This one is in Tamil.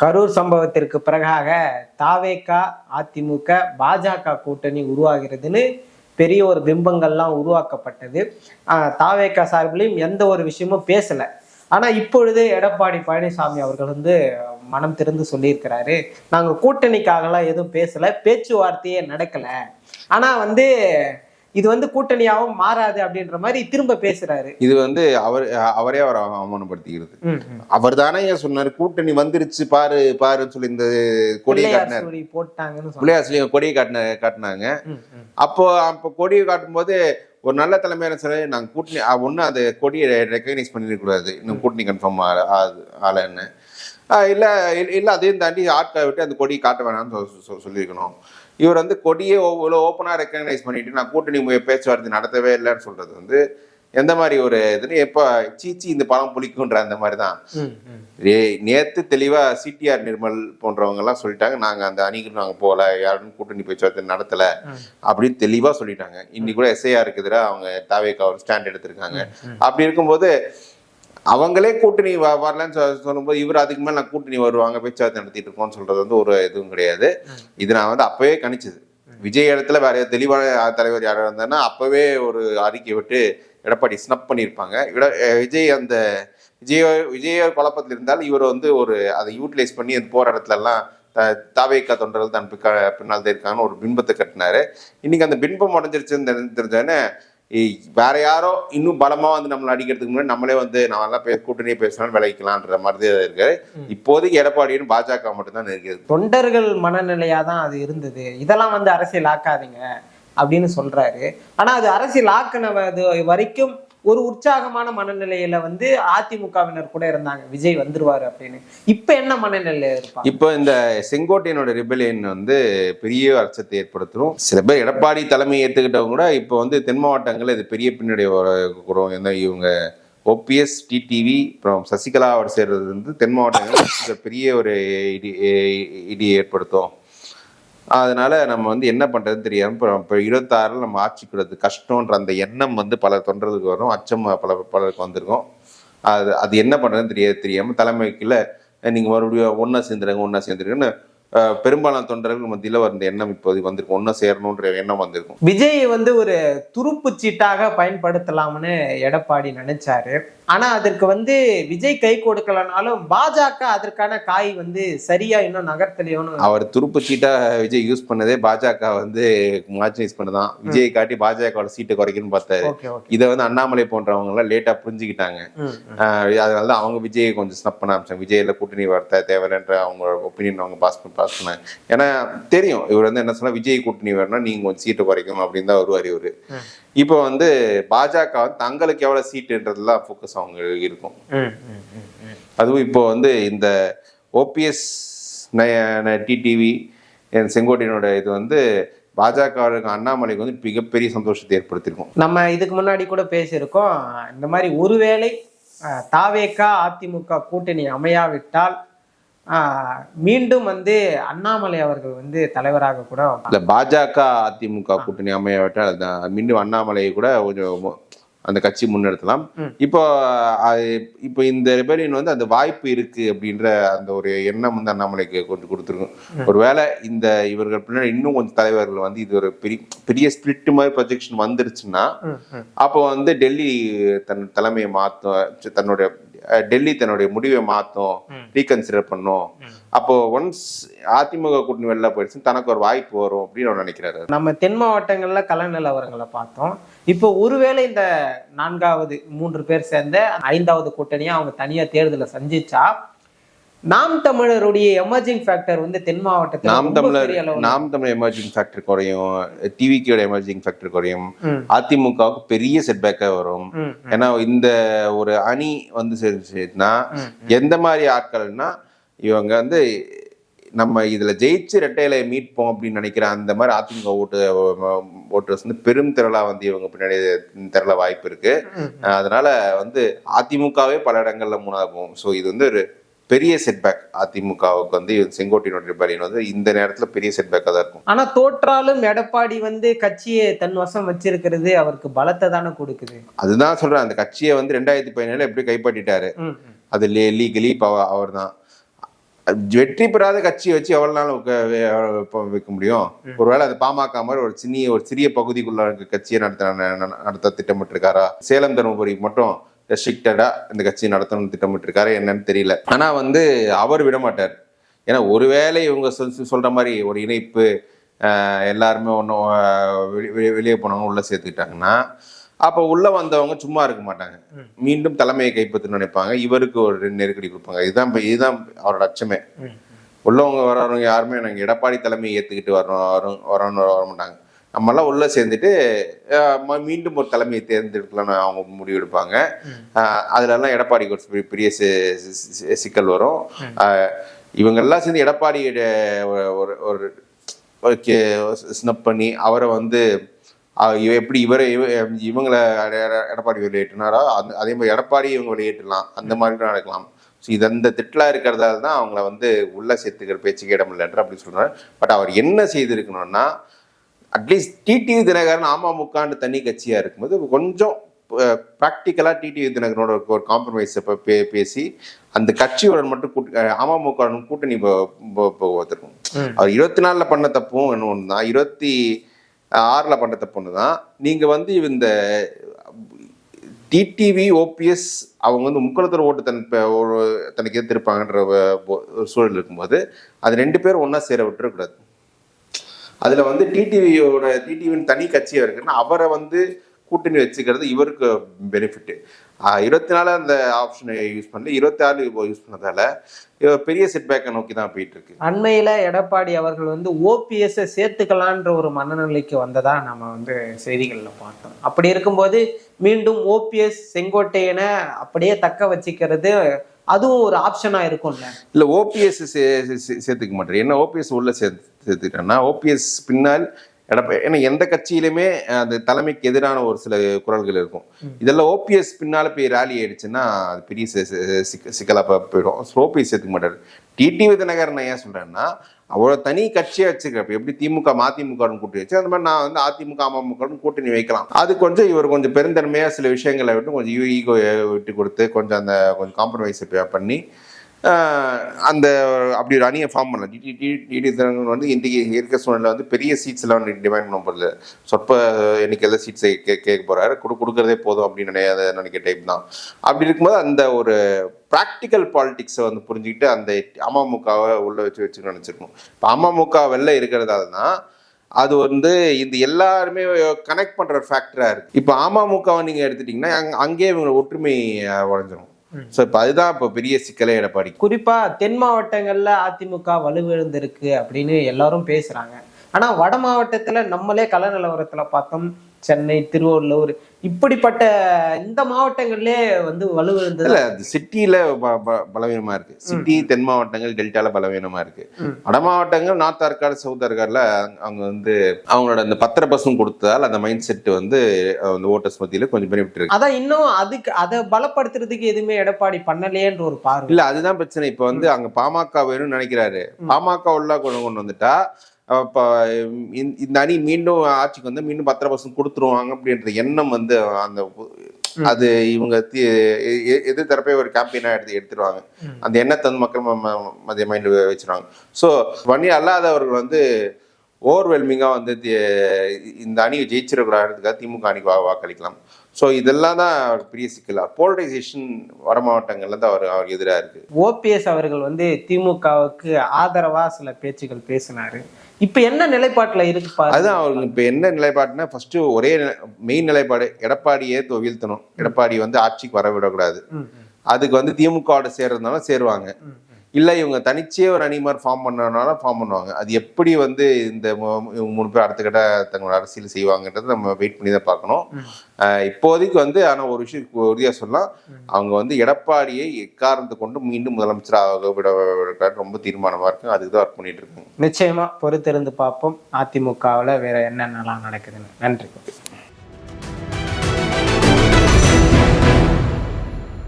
கரூர் சம்பவத்திற்கு பிறகாக தாவேகா அதிமுக பாஜக கூட்டணி உருவாகிறதுன்னு பெரிய ஒரு பிம்பங்கள்லாம் உருவாக்கப்பட்டது. தாவேக்கா சார்பிலையும் எந்த ஒரு விஷயமும் பேசலை. ஆனால் இப்பொழுது எடப்பாடி பழனிசாமி அவர்கள் வந்து மனம் திறந்து சொல்லியிருக்கிறாரு. நாங்கள் கூட்டணிக்காகலாம் எதுவும் பேசலை. பேச்சுவார்த்தையே நடக்கலை. ஆனால் வந்து இது வந்து கூட்டணியாவும் மாறாது அப்படின்ற மாதிரி திரும்ப பேசுறாரு. இது வந்து அவர் அவரே அவரை அவமானப்படுத்திக்கிறது. அவர் தானே ஏன் சொன்னாரு கூட்டணி வந்துருச்சு பாரு பாருன்னு சொல்லி இந்த கொடியை காட்டினார். போட்டாங்கன்னு கொடியை காட்டின காட்டினாங்க. அப்போ அப்போ கொடியை காட்டும்போது ஒரு நல்ல தலைமையான சிலை நாங்கள் கூட்டணி ஒன்றும் அந்த கொடியை ரெக்கக்னைஸ் பண்ணிடக்கூடாது. இன்னும் கூட்டணி கன்ஃபார்ம் ஆகலைன்னு. இல்லை இல்லை அதையும் தாண்டி ஆட்களை விட்டு அந்த கொடியை காட்ட வேணாம்னு சொல்லியிருக்கணும். இவர் வந்து கொடியை இவ்வளோ ஓப்பனாக ரெக்கக்னைஸ் பண்ணிட்டு நான் கூட்டணி பேச்சுவார்த்தை நடத்தவே இல்லைன்னு சொல்றது வந்து எந்த மாதிரி ஒரு இதுன்னு எப்போ சீச்சி இந்த பழம் புளிக்குன்ற அந்த மாதிரி தான் ம், ம். ஏய், நேத்து தெளிவா சிடிஆர் நிர்மல் போன்றவங்க எல்லாம் சொல்லிட்டாங்க நாங்க அந்த அணிக்கு நாங்க போகல யாரும் கூட்டணி பேச்சுவார்த்தை நடத்தல அப்படின்னு தெளிவா சொல்லிட்டாங்க. இன்னைக்கு கூட எஸ்ஐஆருக்கு எதிராக அவங்க தாவேக்கா ஒரு ஸ்டாண்ட் எடுத்திருக்காங்க. அப்படி இருக்கும்போது அவங்களே கூட்டணி வ- வரலன்னு சொல்லும்போது இவர் அதுக்கு மேல நான் கூட்டணி வருவாங்க பேச்சுவார்த்தை நடத்திட்டு இருக்கோம்னு சொல்றது வந்து ஒரு இதுவும் கிடையாது. இது நான் வந்து அப்பவே கணிச்சது. விஜய் இடத்துல வேற தெளிவான தலைவர் யாராவது இருந்தாருன்னா அப்பவே ஒரு அறிக்கை விட்டு எடப்பாடி ஸ்னப் பண்ணியிருப்பாங்க. விஜய் அந்த விஜய விஜய குழப்பத்தில் இருந்தால் இவர் வந்து ஒரு அதை யூட்டிலைஸ் பண்ணி அது போற இடத்துல எல்லாம் த- தாவேக்கா தொண்டர்கள் தன் பிக்க- பின்னால் தான் இருக்காங்கன்னு ஒரு பின்பத்தை கட்டினாரு. இன்னைக்கு அந்த பின்பம் உடஞ்சிருச்சுன்னு தெரிஞ்ச- தெரிஞ்சோடனே இ- வேற யாரோ இன்னும் பலமா வந்து நம்மளை அடிக்கிறதுக்கு முன்னாடி நம்மளே வந்து நம்ம எல்லாம் பே கூட்டணியே பேசலாம் விளைக்கலான்ற மாதிரி தான் இருக்கு இப்போதைக்கு எடப்பாடியும் பாஜக மட்டும்தான் இருக்குது. தொண்டர்கள் மனநிலையா தான் அது இருந்தது. இதெல்லாம் வந்து அரசியல் ஆக்காதீங்க அப்படின்னு சொல்றாரு. ஆனா அது அரசியல் ஆக்கினது வரைக்கும் ஒரு உற்சாகமான மனநிலையில வந்து அதிமுகவினர் கூட இருந்தாங்க. விஜய் வந்துருவாரு அப்படின்னு. இப்ப என்ன மனநிலையில இருப்பாங்க? இப்போ இந்த செங்கோட்டையனோட ரிபலியன் வந்து பெரிய அச்சத்தை ஏற்படுத்தும். சில பேர் எடப்பாடி தலைமை ஏற்றுக்கிட்டவங்க கூட இப்போ வந்து தென் மாவட்டங்களில் இது பெரிய பின்னடை கூடும் என்ன இவங்க ஓபிஎஸ் டிடிவி அப்புறம் சசிகலா அவர் சேர்றது வந்து தென் மாவட்டங்களில் பெரிய ஒரு இடி இடி ஏற்படுத்தும். அதனால நம்ம வந்து என்ன பண்ணுறதுன்னு தெரியாமல் இப்போ இப்போ நம்ம ஆட்சி கஷ்டன்ற கஷ்டம்ன்ற அந்த எண்ணம் வந்து பல தொண்டர்களுக்கு வரும் அச்சம் பல பலருக்கு வந்திருக்கும். அது அது என்ன பண்ணுறதுன்னு தெரியாது தெரியாமல் தலைமைக்குள்ள நீங்கள் மறுபடியும் ஒன்றா சேர்ந்துருங்க ஒன்றா சேர்ந்துருங்கன்னு பெரும்பாலான தொண்டர்கள் மத்தியில வந்த எண்ணம் இப்போது வந்திருக்கும். ஒண்ணா சேரணுன்ற எண்ணம் வந்திருக்கும். விஜய் வந்து ஒரு துருப்பு சீட்டாக பயன்படுத்தலாம்னு எடப்பாடி நினைச்சாரு. ஆனா அதற்கு வந்து விஜய் கை கொடுக்கலனாலும் பாஜக அதற்கான காய் வந்து சரியா இன்னும் நகர்த்தலையோன்னு அவர் துருப்பு சீட்டா விஜய் யூஸ் பண்ணதே பாஜக வந்து மார்ஜினைஸ் பண்ணதான். விஜய் காட்டி பாஜகவோட சீட்டை குறைக்கணும்னு பார்த்தாரு. இதை வந்து அண்ணாமலை போன்றவங்க எல்லாம் லேட்டா புரிஞ்சுக்கிட்டாங்க. அதனால தான் அவங்க விஜயை கொஞ்சம் ஸ்னப் பண்ண ஆரம்பிச்சாங்க. விஜயில கூட்டணி வார்த்தை தேவையில்லைன்ற அவங்க ஒப்பீனியன் அவங்க பாஸ் பண்ணி பண்ணாங்க ஏன்னா தெரியும். இவர் வந்து என்ன சொன்னா விஜய் கூட்டணி வரணும் நீங்க கொஞ்சம் சீட்டை குறைக்கணும் அப்படின்னு தான் வருவார் இவரு. இப்போ வந்து பாஜக தங்களுக்கு எவ்வளவு சீட்டுன்றதுலாம் ஃபோக்கஸ் அவங்க இருக்கும். அதுவும் இப்போ வந்து இந்த ஓபிஎஸ் டிடிவி செங்கோட்டையனோட இது வந்து பாஜக அண்ணாமலைக்கு வந்து மிகப்பெரிய சந்தோஷத்தை ஏற்படுத்தியிருக்கும். நம்ம இதுக்கு முன்னாடி கூட பேசியிருக்கோம். இந்த மாதிரி ஒருவேளை அஹ், தாவேகா அதிமுக கூட்டணி அமையாவிட்டால் மீண்டும் வந்து அண்ணாமலை அவர்கள் வந்து தலைவராக கூட இல்ல பாஜக அதிமுக கூட்டணி அமையாவிட்டால் அதுதான் மீண்டும் அண்ணாமலையை கூட கொஞ்சம் அந்த கட்சி முன்னெடுத்தலாம். இப்போ இப்போ இந்த ரெபலியன் வந்து அந்த வாய்ப்பு இருக்கு அப்படின்ற அந்த ஒரு எண்ணம் வந்து அண்ணாமலைக்கு கொஞ்சம் கொடுத்துருக்கும். ஒருவேளை இந்த இவர்கள் பின்னாடி இன்னும் கொஞ்சம் தலைவர்கள் வந்து இது ஒரு பெரிய பெரிய ஸ்பிளிட் மாதிரி ப்ரொஜெக்ஷன் வந்துருச்சுன்னா. அப்போ வந்து டெல்லி தன் தலைமையை மாற்றும் தன்னுடைய டெல்லி தன்னுடைய முடிவை மாற்றும் ரீகன்சிடர் பண்ணும் அப்போ ஒன்ஸ் அதிமுக கூட்டணி வெளில போயிடுச்சு தனக்கு ஒரு வாய்ப்பு வரும் அப்படின்னு அவர் நினைக்கிறாரு. நம்ம தென் மாவட்டங்கள்ல கள நிலவரங்களை பார்த்தோம். இப்போ ஒருவேளை இந்த நான்காவது மூன்று பேர் சேர்ந்த ஐந்தாவது கூட்டணியா அவங்க தனியா தேர்தலை சந்திச்சா நாம் தமிழருடைய எமர்ஜிங் ஃபேக்டர் வந்து தென் மாவட்டத்தில் நாம் தமிழர் நாம் தமிழர் எமர்ஜிங் ஃபேக்டர் குறையும். டிவிக்கோட எமர்ஜிங் ஃபேக்டர் குறையும். அதிமுகவுக்கு பெரிய செட்பேக்காக வரும். ஏன்னா இந்த ஒரு அணி வந்து சேர்ந்துச்சுன்னா எந்த மாதிரி ஆட்கள்னா இவங்க வந்து நம்ம இதுல ஜெயிச்சு ரெட்டையில மீட்போம் அப்படின்னு நினைக்கிற அந்த மாதிரி அதிமுக ஓட்டு ஓட்டர்ஸ் வந்து பெரும் திரளா வந்து இவங்க பின்னாடி திரள வாய்ப்பு இருக்கு. அதனால வந்து அதிமுகவே பல இடங்கள்ல மூணாவது போகும் ஸோ இது வந்து ஒரு பெரிய செட்பேக் அதிமுகவுக்கு வந்து செங்கோட்டையினோட ரிபலியன் வந்து இந்த நேரத்துல பெரிய செட்பேக்காக தான் இருக்கும். ஆனா தோற்றாலும் எடப்பாடி வந்து கட்சியை தன் வசம் வச்சிருக்கிறது அவருக்கு பலத்தை தானே கொடுக்குது. அதுதான் சொல்றேன். அந்த கட்சியை வந்து ரெண்டாயிரத்தி பதினேழுல எப்படி கைப்பற்றிட்டாரு. அது லீகலி அவர் தான். வெற்றி பெறாத கட்சியை வச்சு எவ்வளவு நாள் வைக்க முடியும்? ஒருவேளை அது பாமக மாதிரி ஒரு சின்ன ஒரு சிறிய பகுதிக்குள்ள கட்சியை நடத்த நடத்த திட்டமிட்டிருக்காரா? சேலம் தருமபுரி மட்டும் ரெஸ்ட்ரிக்டடா இந்த கட்சி நடத்தணும்னு திட்டமிட்டிருக்காரு. என்னன்னு தெரியல. ஆனா வந்து அவர் விட மாட்டார் ஏன்னா ஒருவேளை இவங்க சொல் சொல்ற மாதிரி ஒரு இணைப்பு எல்லாருமே ஒன்றும் வெளியே போனவங்க உள்ள சேர்த்துக்கிட்டாங்கன்னா அப்போ உள்ள வந்தவங்க சும்மா இருக்க மாட்டாங்க. மீண்டும் தலைமையை கைப்பற்றணும்னு நினைப்பாங்க. இவருக்கு ஒரு நெருக்கடி கொடுப்பாங்க. இதுதான் இப்ப- இதுதான் அவரோட அச்சமே. உள்ளவங்க வரவங்க யாருமே நாங்கள் எடப்பாடி தலைமையை ஏற்றுக்கிட்டு வரணும் வரும் வரணும்னு வர மாட்டாங்க. நம்மெல்லாம் உள்ள சேர்ந்துட்டு மீண்டும் ஒரு தலைமையை தேர்ந்தெடுக்கலாம்னு அவங்க முடிவெடுப்பாங்க. அதுலலாம் எடப்பாடிக்கு ஒரு பெரிய- சிக்கல் வரும். இவங்கெல்லாம் சேர்ந்து எடப்பாடியோட ஒரு- ஒரு ஸ்னப் பண்ணி அவரை வந்து எப்படி இவரை இவ- இவங்களை எட- எட- எடப்பாடி வெளியேற்றினாரோ அந்த அதே மாதிரி எடப்பாடி இவங்க வெளியேற்றலாம் அந்த மாதிரி நடக்கலாம். ஸோ இது அந்த திட்டலாக இருக்கிறதால தான் அவங்கள வந்து உள்ள சேர்த்துக்கிற பேச்சுக்கு இடம் இல்லைன்ற அப்படி சொல்றாரு. பட் அவர் என்ன செய்திருக்கணும்னா அட்லீஸ்ட் டிடிவி தினகரன் அமமுகன்னு தனி கட்சியா இருக்கும்போது கொஞ்சம் ப்ராக்டிக்கலாக டிடிவி தினகரனோட ஒரு- காம்ப்ரமைஸ் பே பேசி அந்த கட்சியோட மட்டும் கூட்டு அஹ் அமமுக வுடன் கூட்டணி போவதற்கும் அவர் இருபத்தி நாலுல பண்ண தப்பும் என்ன ஒன்று தான். இருபத்தி ஆறுல பண்ண தப்பு ஒன்று தான். நீங்க வந்து இந்த டிடிவி ஓபிஎஸ் அவங்க வந்து முக்குளத்தூர் ஓட்டு தன் ஒரு தனக்கு ஒரு சூழல் இருக்கும்போது அது ரெண்டு பேரும் ஒண்ணா சேர விட்டுறக்கூடாது. அதுல வந்து டிடிவியோட டிடிவியின் தனி கட்சியா இருக்குன்னா அவரை வந்து கூட்டணி வச்சுக்கிறது இவருக்கு பெனிஃபிட் இருபத்தி நாலு அந்த ஆப்ஷனை யூஸ் பண்ணல. இருபத்தி ஆறு இப்போ யூஸ் பண்ணதால பெரிய செட்பேக்கை நோக்கி தான் போயிட்டு இருக்கு. அண்மையில எடப்பாடி அவர்கள் வந்து ஓபிஎஸ் சேர்த்துக்கலான்ற ஒரு மனநிலைக்கு வந்ததா நம்ம வந்து செய்திகள்ல பார்த்தோம். அப்படி இருக்கும்போது மீண்டும் ஓபிஎஸ் செங்கோட்டையனை அப்படியே தக்க வச்சுக்கிறது அதுவும் ஒரு ஆப்ஷனா இருக்கும்ல. இல்ல ஓபிஎஸ் சேர்த்துக்க மாட்டார். என்ன ஓபிஎஸ் உள்ள சேர்த்து சேர்த்துக்கிட்டேன்னா ஓபிஎஸ் பின்னால் எடப்பா ஏன்னா எந்த கட்சியிலுமே அந்த தலைமைக்கு எதிரான ஒரு சில குரல்கள் இருக்கும். இதெல்லாம் ஓபிஎஸ் பின்னால போய் ரேலி ஆயிடுச்சுன்னா அது பெரிய சி- சி- சிக்க- சிக்கலா போ- போயிடும். ஓபிஎஸ் சேர்த்துக்க மாட்டார். டிடிவி தினகரன் நான் ஏன் சொல்றேன்னா அவரோட தனி கட்சியை வச்சுக்கிறப்ப எப்படி திமுக மதிமுக கூட்டணி வச்சு அந்த மாதிரி நான் வந்து அதிமுக அமமுக கூட்டணி வைக்கலாம். அது கொஞ்சம் இவர் கொஞ்சம் பெருந்தன்மையா சில விஷயங்களை விட்டு கொஞ்சம் ஈகோ விட்டு கொடுத்து கொஞ்சம் அந்த கொஞ்சம் காம்ப்ரமைஸ் பண்ணி அந்த அப்படி ஒரு அணியை ஃபார்ம் பண்ணலாம் டிடி டிடி தினங்கள் வந்து இன்றைக்கி இருக்க சூழ்நிலை வந்து பெரிய சீட்ஸ் எல்லாம் டிமாண்ட் பண்ண போகிறது சொற்ப எண்ணிக்கையில் சீட்ஸை கே கேட்க போகிறாரு கொடு கொடுக்கறதே போதும் அப்படின்னு நினையாத நினைக்க டைப் தான். அப்படி இருக்கும்போது அந்த ஒரு ப்ராக்டிக்கல் பாலிடிக்ஸை வந்து புரிஞ்சுக்கிட்டு அந்த அமமுகவை உள்ளே வச்சு வச்சு நினச்சிருக்கணும் இப்போ அமமுக வெளில இருக்கிறதால தான் அது வந்து இந்த எல்லாருமே கனெக்ட் பண்ணுற ஃபேக்டராக இருக்குது இப்போ அமமுகவை நீங்கள் எடுத்துட்டிங்கன்னா அங் அங்கேயே இவங்க ஒற்றுமை உடஞ்சிரும். ஸோ இப்போ அதுதான் இப்போ பெரிய சிக்கலே எடப்பாடி குறிப்பா தென் மாவட்டங்கள்ல அதிமுக வலுவிழந்திருக்கு அப்படின்னு எல்லாரும் பேசுறாங்க. ஆனா வட மாவட்டத்துல நம்மளே கள நிலவரத்தில் பார்த்தோம் சென்னை திருவள்ளூர் இப்படிப்பட்ட இந்த மாவட்டங்கள்லயே வந்து வலுவிழந்தது. சிட்டியில பலவீனமா இருக்கு. சிட்டி தென் மாவட்டங்கள் டெல்டால பலவீனமா இருக்கு. வட மாவட்டங்கள் நார்த் ஆர்காடு சவுத் ஆர்காடுல அவங்க வந்து அவங்களோட அந்த பத்திர பசும் கொடுத்ததால் அந்த மைண்ட் செட் வந்து அந்த ஓட்டர்ஸ் மத்தியில கொஞ்சம் பெனிஃபிட் இருக்கு அதான் இன்னும் அதுக்கு அதை பலப்படுத்துறதுக்கு எதுவுமே எடப்பாடி பண்ணலையேன்ற ஒரு பார்வை. இல்ல அதுதான் பிரச்சனை. இப்ப வந்து அங்க பாமக வேணும்னு நினைக்கிறாரு. பாமக உள்ள கொண்டு கொண்டு வந்துட்டா அப்ப இந்த- அணி மீண்டும் ஆட்சிக்கு வந்து மீண்டும் பத்திர பர்சன்ட் கொடுத்துருவாங்க அப்படின்ற எண்ணம் வந்து அந்த அது இவங்க தி- எ- எ- எதிர் தரப்பே ஒரு கேம்பெயினா எடுத்து எடுத்துருவாங்க. அந்த எண்ணத்தை வந்து மக்கள் ம- ம- மத்திய மைண்ட் வச்சிருவாங்க. ஸோ வன்னி அல்லாதவர்கள் வந்து ஓவர்வெல்மிங்காக வந்து இந்த அணியை ஜெயிச்சிடக்கூடாதுக்காக திமுக அணிக்கு வாக்களிக்கலாம். ஸோ இதெல்லாம் தான் ஒரு பெரிய சிக்கலா. போலரைசேஷன் வட மாவட்டங்கள்ல தான் அவர் அவருக்கு எதிராக இருக்கு. ஓபிஎஸ் அவர்கள் வந்து திமுகவுக்கு ஆதரவா சில பேச்சுகள் பேசினாரு. இப்ப என்ன நிலைப்பாட்டுல இருக்கு அதுதான் அவருக்கு இப்போ என்ன நிலைப்பாடுனா ஃபர்ஸ்ட் ஒரே மெயின் நிலைப்பாடு எடப்பாடியே வீழ்த்தணும். எடப்பாடி வந்து ஆட்சிக்கு வர விடக்கூடாது ம், ம், அதுக்கு வந்து திமுகவோட சேர்றதுனால சேருவாங்க. இல்ல இவங்க தனிச்சே ஒரு அணி மாதிரி ஃபார்ம் பண்ணனால ஃபார்ம் பண்ணுவாங்க. அது எப்படி வந்து இந்த மூணு பேர் அடுத்த கட்ட தங்களோட அரசியல் செய்வாங்கன்றது நம்ம வெயிட் பண்ணி தான் பார்க்கணும். இப்போதைக்கு வந்து ஆனா ஒரு விஷயம் உறுதியா சொல்லலாம். அவங்க வந்து எடப்பாடியை எக்காரணத்தை கொண்டு மீண்டும் முதலமைச்சராக விட விட ரொம்ப தீர்மானமா இருக்கு. அதுக்கு தான் ஒர்க் பண்ணிட்டு இருக்காங்க நிச்சயமா பொறுத்திருந்து பார்ப்போம். அதிமுகவுல வேற என்னென்னலாம் நடக்குதுன்னு. நன்றி.